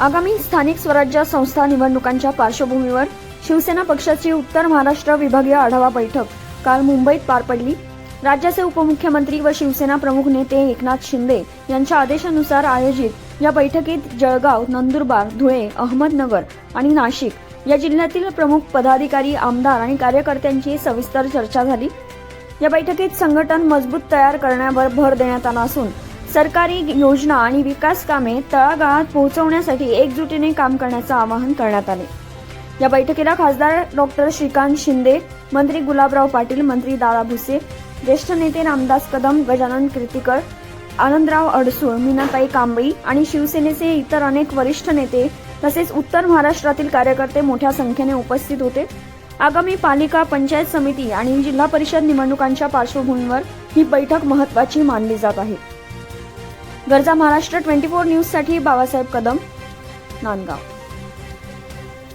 आगामी स्थानिक स्वराज्य संस्था निवडणुकांच्या पार्श्वभूमीवर शिवसेना पक्षाची उत्तर महाराष्ट्र विभागीय आढावा बैठक काल मुंबईत पार पडली. राज्याचे उपमुख्यमंत्री व शिवसेना प्रमुख नेते एकनाथ शिंदे यांच्या आदेशानुसार आयोजित या बैठकीत जळगाव नंदुरबार धुळे अहमदनगर आणि नाशिक या जिल्ह्यातील प्रमुख पदाधिकारी आमदार आणि कार्यकर्त्यांची सविस्तर चर्चा झाली. या बैठकीत संघटन मजबूत तयार करण्यावर भर देण्यात आला असून सरकारी योजना आणि विकास कामे तळागाळात पोहोचवण्यासाठी एकजुटीने काम करण्याचं आवाहन करण्यात आले. या बैठकीला खासदार डॉक्टर श्रीकांत शिंदे मंत्री गुलाबराव पाटील मंत्री दादा भुसे ज्येष्ठ नेते रामदास कदम गजानन कीर्तीकर आनंदराव अडसूळ मीनाताई कांबळी आणि शिवसेनेचे इतर अनेक वरिष्ठ नेते तसेच उत्तर महाराष्ट्रातील कार्यकर्ते मोठ्या संख्येने उपस्थित होते. आगामी पालिका पंचायत समिती आणि जिल्हा परिषद निवडणुकांच्या पार्श्वभूमीवर ही बैठक महत्वाची मानली जात आहे. गरजा महाराष्ट्र ट्वेंटी फोर न्यूजसाठी बाबासाहेब कदम नांदगाव.